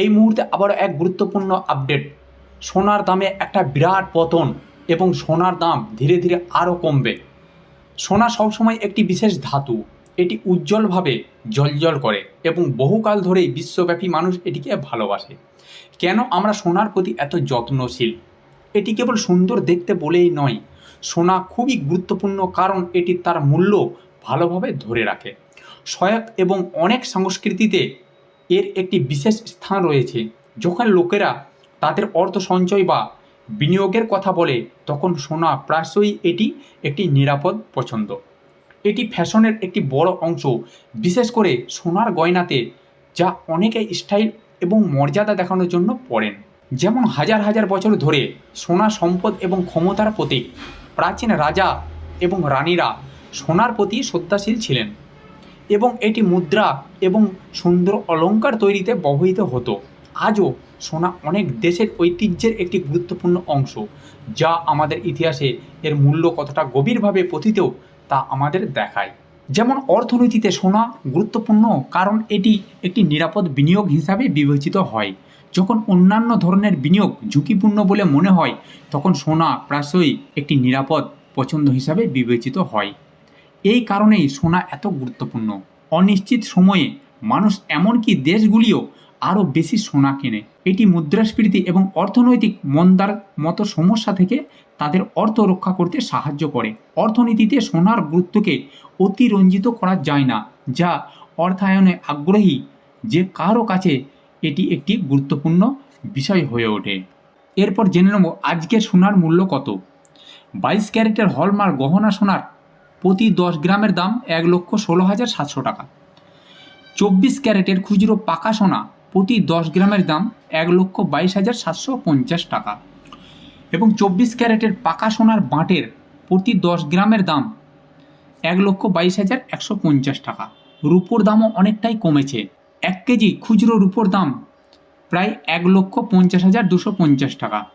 এই মুহূর্তে আবারও এক গুরুত্বপূর্ণ আপডেট সোনার দামে একটা বিরাট পতন এবং সোনার দাম ধীরে ধীরে আরও কমবে। সোনা সবসময় একটি বিশেষ ধাতু। এটি উজ্জ্বলভাবে জলজল করে এবং বহুকাল ধরেই বিশ্বব্যাপী মানুষ এটিকে ভালোবাসে। কেন আমরা সোনার প্রতি এত যত্নশীল? এটি কেবল সুন্দর দেখতে বলেই নয়। সোনা খুবই গুরুত্বপূর্ণ কারণ এটি তার মূল্য ভালোভাবে ধরে রাখে। সহায়ক এবং অনেক সংস্কৃতিতে এর একটি বিশেষ স্থান রয়েছে, যখন লোকেরা তাদের অর্থ সঞ্চয় বা বিনিয়োগের কথা বলে, তখন সোনা প্রায়শই এটি একটি নিরাপদ পছন্দ। এটি ফ্যাশনের একটি বড় অংশ, বিশেষ করে সোনার গয়নাতে, যা অনেকে স্টাইল এবং মর্যাদা দেখানোর জন্য পড়েন যেমন হাজার হাজার বছর ধরে সোনা সম্পদ এবং ক্ষমতার প্রতীক, প্রাচীন রাজা এবং রানীরা সোনার প্রতি শ্রদ্ধাশীল ছিলেন। এবং এটি মুদ্রা এবং সুন্দর অলঙ্কার তৈরিতে ব্যবহৃত হতো। আজও সোনা অনেক দেশের ঐতিহ্যের একটি গুরুত্বপূর্ণ অংশ, যা আমাদের ইতিহাসে এর মূল্য কতটা গভীরভাবে পতিত তা আমাদের দেখায়। যেমন অর্থনীতিতে সোনা গুরুত্বপূর্ণ কারণ এটি একটি নিরাপদ বিনিয়োগ হিসাবে বিবেচিত হয়। যখন অন্যান্য ধরনের বিনিয়োগ ঝুঁকিপূর্ণ বলে মনে হয়, তখন সোনা প্রায়শই একটি নিরাপদ পছন্দ হিসাবে বিবেচিত হয়। এই কারণেই সোনা এত গুরুত্বপূর্ণ। অনিশ্চিত সময়ে মানুষ এমনকি দেশগুলিও আরও বেশি সোনা কেনে। এটি মুদ্রাস্ফীতি এবং অর্থনৈতিক মন্দার মতো সমস্যা থেকে তাদের অর্থ রক্ষা করতে সাহায্য করে। অর্থনীতিতে সোনার গুরুত্বকে অতিরঞ্জিত করা যায় না, যা অর্থায়নে আগ্রহী যে কারও কাছে এটি একটি গুরুত্বপূর্ণ বিষয় হয়ে ওঠে। এরপর জেনে নেব আজকের সোনার মূল্য কত। বাইশ ক্যারেটের হলমার্ক গহনা সোনার প্রতি দশ গ্রামের দাম এক লক্ষ ষোলো হাজার সাতশো টাকা। চব্বিশ ক্যারেটের খুচরো পাকা সোনা প্রতি দশ গ্রামের দাম এক লক্ষ বাইশ হাজার সাতশো পঞ্চাশ টাকা। এবং চব্বিশ ক্যারেটের পাকা সোনার বাঁটের প্রতি দশ গ্রামের দাম এক লক্ষ বাইশ হাজার একশো পঞ্চাশ টাকা। রুপোর দামও অনেকটাই কমেছে। এক কেজি খুচরো রুপোর দাম প্রায় এক লক্ষ পঞ্চাশ হাজার দুশো পঞ্চাশ টাকা।